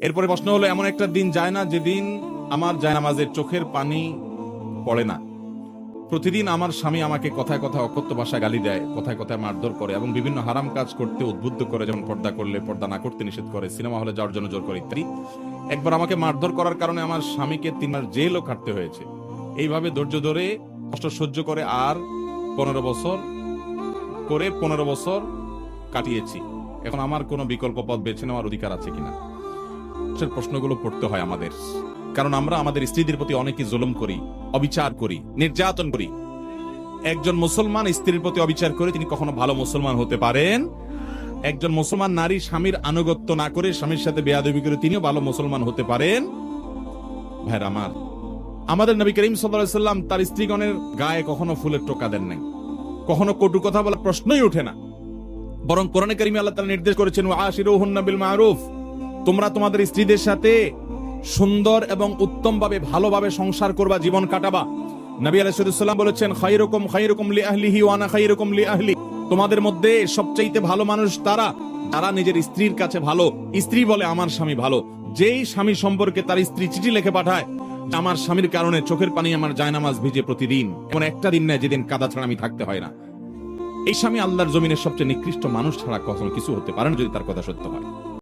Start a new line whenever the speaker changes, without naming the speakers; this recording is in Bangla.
এরপরে প্রশ্ন হলো, এমন একটা দিন যায় না যেদিন আমার জায়নামাজের চোখের পানি পড়ে না। প্রতিদিন আমার স্বামী আমাকে কথায় কথায় অকথ্য ভাষা গালি দেয়, কথায় কথায় মারধর করে এবং বিভিন্ন হারাম কাজ করতে উদ্বুদ্ধ করে, যেমন পর্দা করলে পর্দা না করতে নিষেধ করে, সিনেমা হলে যাওয়ার জন্য জোর করে ইত্যাদি। একবার আমাকে মারধর করার কারণে আমার স্বামীকে তিন মাস জেলও কাটতে হয়েছে। এইভাবে ধৈর্য ধরে, কষ্ট সহ্য করে আর পনেরো বছর করে পনেরো বছর কাটিয়েছি। এখন আমার কোনো বিকল্প পথ বেছে নেওয়ার অধিকার আছে কিনা? সে প্রশ্নগুলো পড়তে হয় আমাদের। কারণ আমরা আমাদের স্ত্রীদের প্রতি অনেকে জুলুম করি, অবিচার করি, নির্যাতন করি। একজন মুসলমান স্ত্রীর প্রতি অবিচার করে তিনি কখনো ভালো মুসলমান হতে পারেন। একজন মুসলমান নারী স্বামীর আনুগত্য না করে স্বামীর সাথে বেয়াদবি করে তিনিও ভালো মুসলমান হতে পারেন। ভাইর আমার, আমাদের নবী করিম সাল্লাম তার স্ত্রীগণের গায়ে কখনো ফুলের টোকা দেন নাই। কখনো কটু কথা বলার প্রশ্নই ওঠে না। বরং কোরআনে কারিমে আল্লাহ তাআলা নির্দেশ করেছেন ওয়াশিরুহুন্না বিল মারুফ। তোমরা তোমাদের স্ত্রীদের সাথে সুন্দর এবং উত্তমভাবে, ভালোভাবে সংসার করবা, জীবন কাটাবা। নবী আলাইহিসসালাম বলেছেন, খায়রুকুম খায়রুকুম লি আহলিহি ওয়া আনা খায়রুকুম লি আহলি তোমাদের মধ্যে সবচাইতে ভালো মানুষ তারা? যারা নিজের স্ত্রীর কাছে ভালো। স্ত্রী বলে, আমার স্বামী ভালো। যেই স্বামী সম্পর্কে তার স্ত্রী চিঠি লিখে পাঠায়, আমার স্বামীর কারণে চোখের পানি আমার জায়নামাজ ভিজে প্রতিদিন। এমন একটা দিন নেই যেদিন কাদা ছাড়া আমি থাকতে হয় না। এই স্বামী আল্লাহর জমিনের সবচেয়ে নিকৃষ্ট মানুষ ছাড়া কখনো কিছু হতে পারে না যদি তার কথা সত্য হয়।